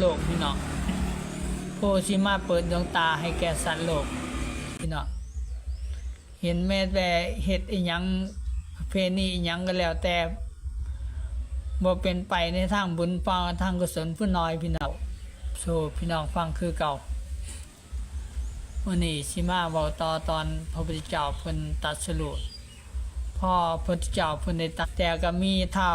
โลกพี่น้องโพสิมาเปิดดวงตาให้แก่สัตว์โลกพี่น้องเห็นแม้แต่เห็ดอีหยังเพณีอีหยังก็แล้วแต่บ่เป็นไปในทางบุญฟังทางกุศลผู้น้อยพี่น้องโซพี่น้องฟังคือเก่าวันนี้สิมาเว้าต่อตอนพระพุทธเจ้าเพิ่นตัดสรุพ่อพระพุทธเจ้าเพิ่นได้ตรัสแต่ก็มีเท่า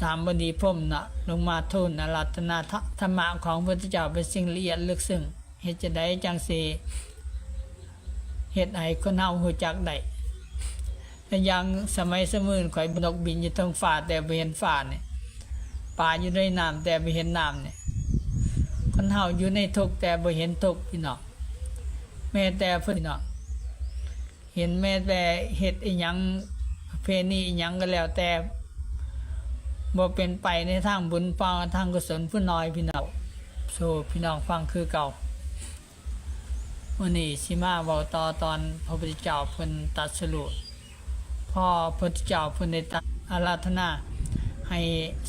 สามบดีพรมนะลงมาทูลอารัตนาธรรมะของพระพุทธเจ้าเป็นสิ่งละเอียดลึกซึ้งเหตุจะได้จังสีเหตุให้คนเฮาหูจักได้แต่ยังสมัยสมืนข่อยนกบินอยู่ทางฟ้าแต่ไปเห็นฟ้าเนี่ยป่าอยู่ในน้ำแต่ไปเห็นน้ำเนี่ยคนเฮาอยู่ในทุกแต่ไปเห็นทุกพี่น้องแม้แต่พี่น้องเห็นแม้แต่เหตุอีหยังเพณีอีหยังก็แล้วแต่ บ่เป็นไปในทางบุญฟังทางกุศลผู้น้อยพี่น้องโซพี่น้องฟังคือเก่าวันนี้สิมาเว้าต่อตอนพระพุทธเจ้าเพิ่นตัดสรุพ่อพระพุทธเจ้าเพิ่นได้ตรัสอาราธนา ให้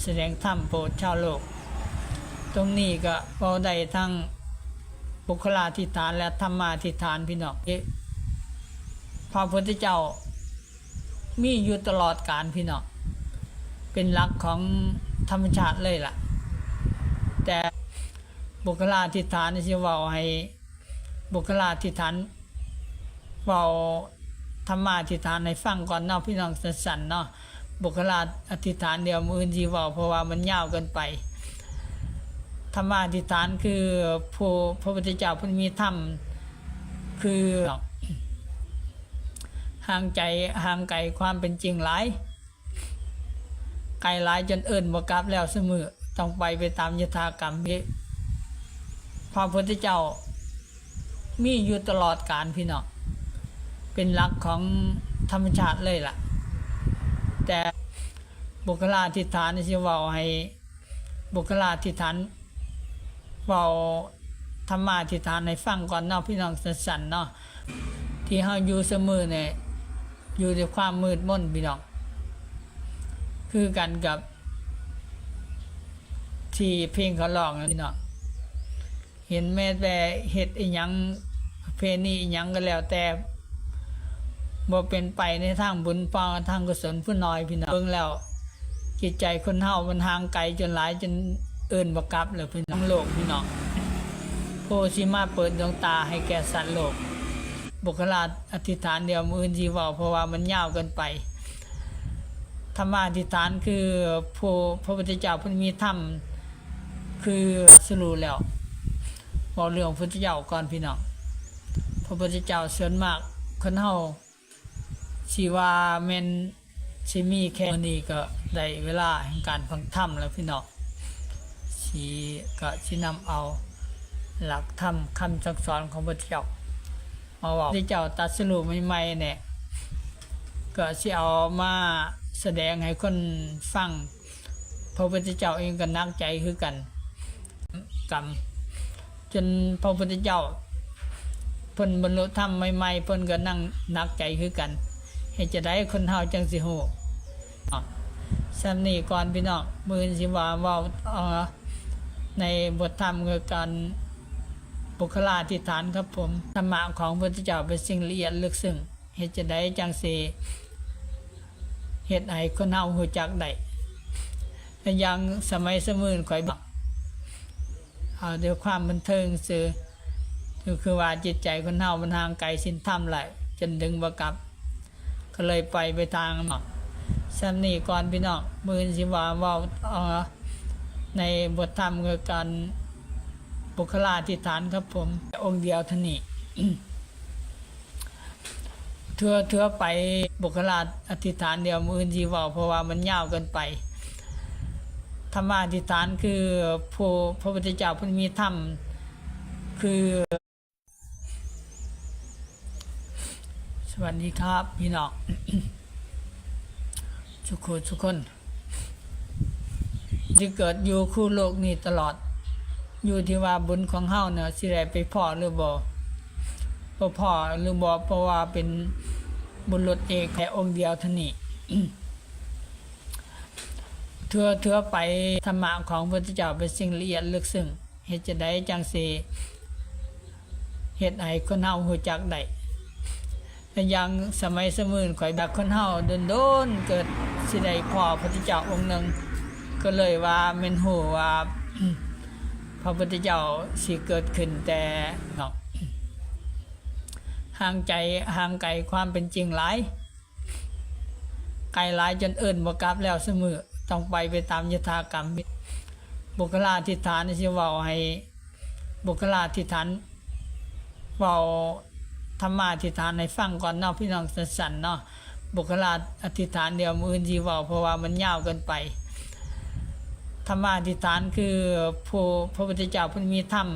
แสดงธรรมโปรดชาวโลก ตรงนี้ก็เว้าได้ทั้งบุคลาธิฐานและธรรมาธิฐานพี่น้องพระพุทธเจ้ามีอยู่ตลอดกาลพี่น้อง เป็นหลักของธรรมชาติเลยล่ะ แต่บุคลาธิฐานนี่สิเว่าให้บุคลาธิฐานเว่าธรรมาธิฐานให้ฟังก่อนเนาะพี่น้องสั้นๆเนาะบุคลาอธิฐานเดียวมืออื่นสิเว่าเพราะว่ามันยาวเกินไปธรรมาธิฐานคือผู้พระพุทธเจ้าเพิ่นมีธรรมคือห่างใจห่างไกลความเป็นจริงหลาย ไกลหลายจนเอิ่นบ่กลับแล้วเสมอต้องไปไปตามยถากรรมที่พระพุทธเจ้ามีอยู่ตลอดกาลพี่น้องเป็นหลักของธรรมชาติเลยล่ะ แต่บุคลาธิฐานนี่เว้าให้บุคลาธิฐานเว้าธรรมาธิฐานให้ฟังก่อนเนาะพี่น้องสั้นๆเนาะที่เฮาอยู่เสมอเนี่ยอยู่ด้วยความมืดมนพี่น้อง คือกันกับ ที่เพลงเขาร้องนะพี่น้องเห็นแม้แต่เห็ดอีหยังเพณีอีหยังก็แล้วแต่บ่เป็นไปในทางบุญฟังทางกุศลผู้น้อยพี่น้องเบิ่งแล้วจิตใจคนเฮามันห่างไกลจนหลายจนเอื่นบ่กลับเลยพี่น้องโลกพี่น้องโพสิมาเปิดดวงตาให้แก่สัตว์โลก บุคลาอธิษฐานเดียวมืออื่นสิเว้าเพราะว่ามันยาวเกินไป ธรรมาธิษฐานคือผู้พระพุทธเจ้าพิ่นมีธรรม คือสรุปแล้วบอกเรื่องพุทธเจ้าก่อนพี่น้องพระพุทธเจ้าส่วนมากคนเฮาสิว่าแม่นสิมีแค่นี้ก็ได้เวลาแห่งการฟังธรรมแล้วพี่น้องสิก็สินำเอาหลักธรรมคำสั่งสอนของพระพุทธเจ้ามาบอกพระพุทธเจ้าตัดสรุปใหม่ๆเนี่ยก็สิเอามา แสดงให้คนฟังพระพุทธเจ้าเองก็นักใจคือกันกรรมจนพระพุทธเจ้าเพิ่นบรรลุธรรมใหม่ๆเพิ่นก็นั่งนักใจคือกันให้จะได้คนเฮาจังสิฮู้อะสำนีก่อนพี่น้องมือสิว่าว้าในบทธรรมคือการบุคลาธิฐานครับผมธรรมะของพระพุทธเจ้าเป็นสิ่งละเอียดลึกซึ้งเฮ็ดจะได้จังสิ เฮ็ดให้คนเฮาฮู้จักได้แต่ยังสมัยสมื่นข่อยบอกเอาเดี๋ยวความบันเทิงซื่อคือว่าจิตใจคนเฮามันห่างไกลสิ้นธรรมหลจนดึงบ่กลับ ก็เลยไปไปทางหมอกซ้ำนี้ก่อนพี่น้องมือสิว่าเว้าเออในบทธรรมคือการบุคลาธิฐานครับผม องค์เดียวท่านี้ ทื่อเทื่อไปบุคลาอธิษฐานเดียวมืออื่นสิเว้าเพราะว่ามันยาวเกินไปธรรมาธิษฐานคือผู้พระพุทธเจ้าพิ่นมีธรรมคือสวัสดีครับพี่น้องทุกคนทุกคนที่เกิดอยู่คู่โลกนี้ตลอด อยู่ที่ว่าบุญของเฮาเนี่ยสิได้ไปพ่อหรือบ่ บ่พ่อหรือบ่เพราะว่าเป็นบุญรถเอกแค่องค์เดียวท่านี้เทื่อเทื่อไปธรรมะของพระพุทธเจ้าเป็นสิ่งละเอียดลึกซึ้งเฮ็ดจะได้จังสิเฮ็ดให้คนเฮาฮู้จักได้แต่ยังสมัยสมื่นข่อยแบบคนเฮาโดนๆเกิดสิได้พอพระพุทธเจ้าองค์หนึ่งก็เลยว่าแม่นฮู้ว่าพระพุทธเจ้าสิเกิดขึ้นแต่เนาะ ห่างใจห่างไกลความเป็นจริงหลายไกลหลายจนเอิ่นบ่กลับแล้วเสมอต้องไปไปตามยถากรรม บุคลาธิฐานสิเว้าให้บุคลาธิฐานเว้าธรรมาธิฐานให้ฟังก่อนเนาะพี่น้องสั้นๆเนาะบุคลาอธิษฐานเดียวมืออื่นสิเว้าเพราะว่ามันยาวเกินไปธรรมาธิฐานคือผู้พระพุทธเจ้าเพิ่นมีธรรม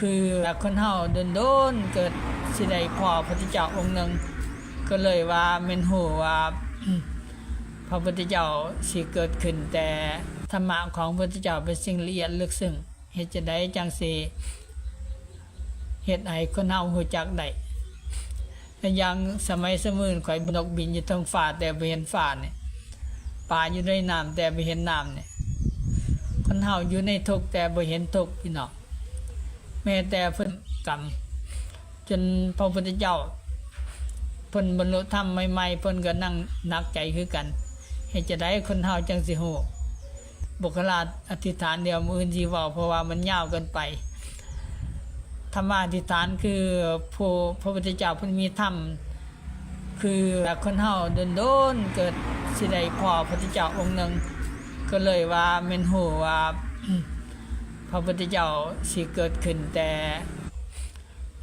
คือแบบคนเฮาโดนๆเกิดสิได้พอพระพุทธเจ้าองค์หนึ่งก็เลยว่าแม่นฮู้ว่าพระพุทธเจ้าสิเกิดขึ้น แต่ธรรมะของพระพุทธเจ้าเป็นสิ่งละเอียดลึกซึ้งเฮ็ดจะได้จังสิเฮ็ดให้คนเฮาฮู้จักได้แต่ยังสมัยสมื่นข่อยนกบินอยู่ทางฟ้าแต่บ่เห็นฟ้าเนี่ยปลาอยู่ในน้ำแต่บ่เห็นน้ำเนี่ยคนเฮาอยู่ในทุกแต่บ่เห็นทุกพี่น้อง แม้แต่เพิ่นกรรมจนพระพุทธเจ้าเพิ่นบรรลุธรรมใหม่ๆเพิ่นก็นั่งนักใจคือกันเฮ็ดจะได้คนเฮาจังสิฮู้บุคลาอธิษฐานเดียวมืออื่นสิเว้าเพราะว่ามันยาวเกินไปธรรมอธิษฐานคือผู้พระพุทธเจ้าเพิ่นมีธรรมคือแบบคนเฮาโดนเกิดสิได้พอพระพุทธเจ้าองค์หนึ่งก็เลยว่าแม่นฮู้ว่า ระพุทธเจ้าสิเกิดขึ้นแต่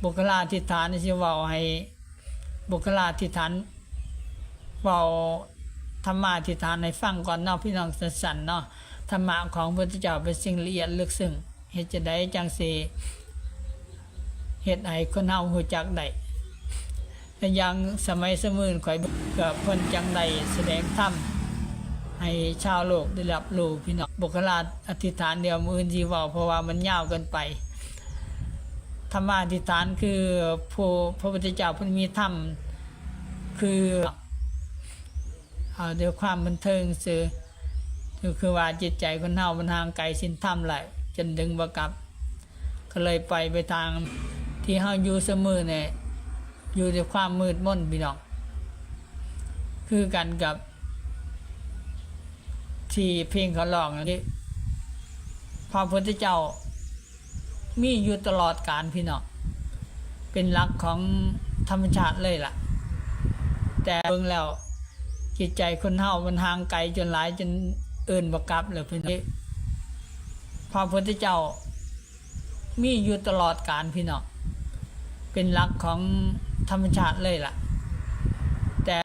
บุคลาธิฐานสิเว้าให้บุคลาธิฐานเว้าธรรมาธิฐานให้ฟังก่อนเนาะพี่น้องสั้นๆเนาะธรรมะของพระพุทธเจ้าเป็นสิ่งละเอียดลึกซึ้งเฮ็ดจะได้จังสิเฮ็ดให้คนเฮาฮู้จักได้แต่ยังสมัยสมื่นข่อยก็เพิ่นจังได้แสดงธรรม ให้ชาวโลกได้รับรู้พี่น้องบุคลาอธิษฐานเดียวมืออื่นสิเว้าเพราะว่ามันยาวเกินไปธรรมาธิษฐานคือผู้พระพุทธเจ้าพิ่นมีธรรมคือเอาด้วยความบันเทิงสื่อคือว่าจิตใจคนเฮามันห่างไกลสิ้นธรรมไหลยจนดึงบ่กลับ ก็เลยไปไปทางที่เฮาอยู่เสมอเนี่ยอยู่ด้วยความมืดมนพี่น้องคือกันกับ ที่เพลงเขาร้องที่พระพุทธเจ้ามีอยู่ตลอดการพี่น้องเป็นหลักของธรรมชาติเลยล่ะ แต่เบิ่งแล้วจิตใจคนเฮามันห่างไกลจนหลายจนเอื่นบกลับเลยพี่น้องพระพุทธเจ้ามีอยู่ตลอดการพี่น้องเป็นหลักของธรรมชาติเลยล่ะ แต่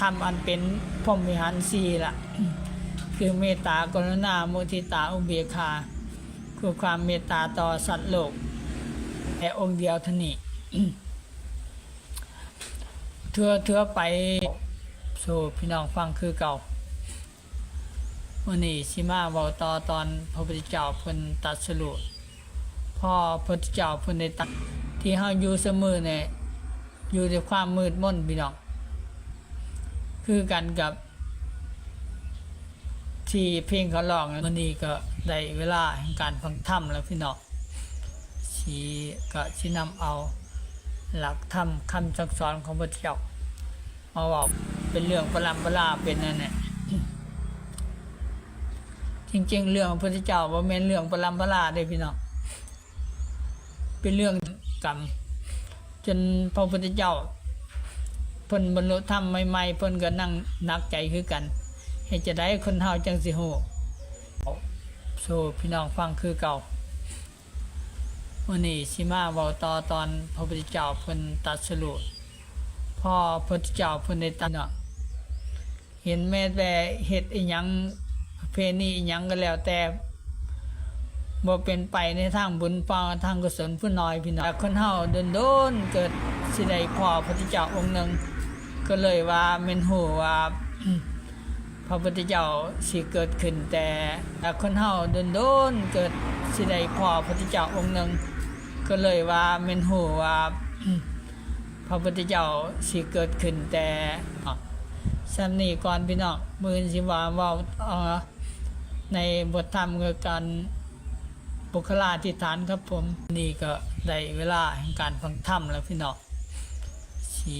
ทำอันเป็นพรมวิหารสีล่ะ คือเมตตากรุณาโมทิตาอุเบกขาคือความเมตตาต่อสัตว์โลกแค่องค์เดียวทนีเทือเทือไปสู่พี่น้องฟังคือเก่าวันนี้สิมาเว้าต่อตอนพระพุทธเจ้าเพิ่นตัดสรุพ่อพระพุทธเจ้าเพิ่นได้ตัดที่เฮาอยู่เสมอเนี่ยอยู่ในความมืดมนพี่น้อง คือกันกับ ที่เพลงเขาร้องวันนี้ก็ได้เวลาแห่งการฟังธรรมแล้วพี่น้องสีก็สินำเอาหลักธรรมคำสั่งสอนของพระเจ้ามาบอกเป็นเรื่องประลำประลาเป็นนั่นแหละจริง ๆ เรื่องพระพุทธเจ้าว่าแม่นเรื่องประลำประลาเด้พี่น้องเป็นเรื่องกรรมจนพระพุทธเจ้าเพิ่นบรรลุธรรมใหม่ๆเพิ่นก็นั่งนักใจคือกัน เฮ็ดจะได้คนเฮาจังสิฮู้โซพี่น้องฟังคือเก่าวันนี้สิมาเว้าต่อตอนพระพุทธเจ้าเพิ่นตัดสรุปพ่อพระพุทธเจ้าเพิ่นได้ตรัสเนาะเห็นแม้แต่เฮ็ดอีหยังเพณีอีหยังก็แล้วแต่บ่เป็นไปในทางบุญปางทางกุศลผู้น้อยพี่น้องแต่คนเฮาโดนๆเกิดสิได้พอพระพุทธเจ้าองค์หนึ่งก็เลยว่าแม่นฮู้ว่า พระพุทธเจ้าสิเกิดขึ้นแต่แต่คนเฮาโดนๆเกิดสิได้พอพระพุทธเจ้าองค์หนึ่งก็เลยว่าแม่นฮู้ว่าพระพุทธเจ้าสิเกิดขึ้นแต่สซ้ำนี้ก่อนพี่น้องมือสิว่าว้าในบทธรรมคือการบุคลาธิฐานครับผม นี่ก็ได้เวลาแห่งการฟังธรรมแล้วพี่น้องสี